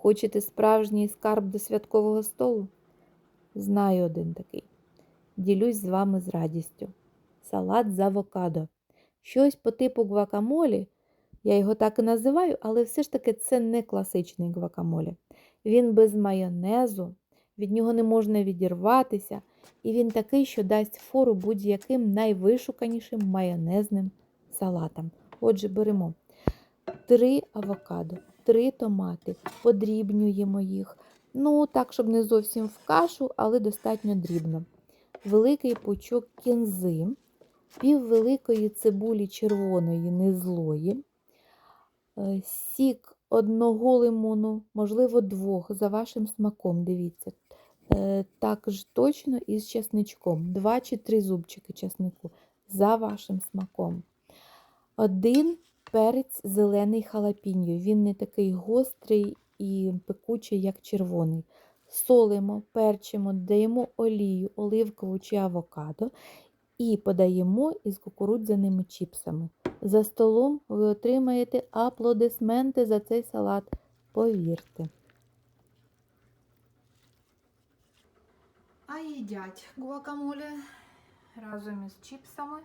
Хочете справжній скарб до святкового столу? Знаю один такий. Ділюсь з вами з радістю. Салат з авокадо. Щось по типу гвакамолі. Я його так і називаю, але все ж таки це не класичний гвакамолі. Він без майонезу, від нього не можна відірватися, і він такий, що дасть фору будь-яким найвишуканішим майонезним салатам. Отже, беремо три авокадо, три томати, подрібнюємо їх. Ну, так, щоб не зовсім в кашу, але достатньо дрібно. Великий пучок кінзи, піввеликої цибулі червоної незлої, е, сік одного лимону, можливо, двох, за вашим смаком, дивіться. Е, Також точно із чесничком. Два чи три зубчики чеснику за вашим смаком. Один перець зелений халапіньо. Він не такий гострий і пекучий, як червоний. Солимо, перчимо, додаємо олію, оливкову чи авокадо і подаємо із кукурудзяними чіпсами. За столом ви отримаєте аплодисменти за цей салат. Повірте. А їдять гуакамоле разом із чіпсами,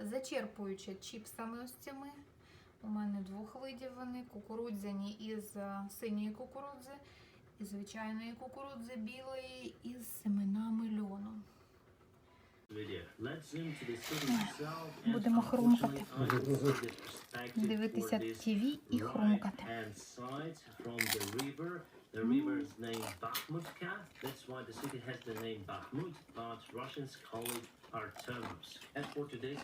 зачерпуючи чіпсами ось цими. У мене двох видів вони кукурудзяні із е, синьої кукурудзи, і звичайної кукурудзи білої із семенами льону. Будемо хрумкати. Дивитися ТВ і хрумкати. The river is named Bakhmutka. That's why the city has the name Bakhmut, but Russians call it Artemovsk. And for today's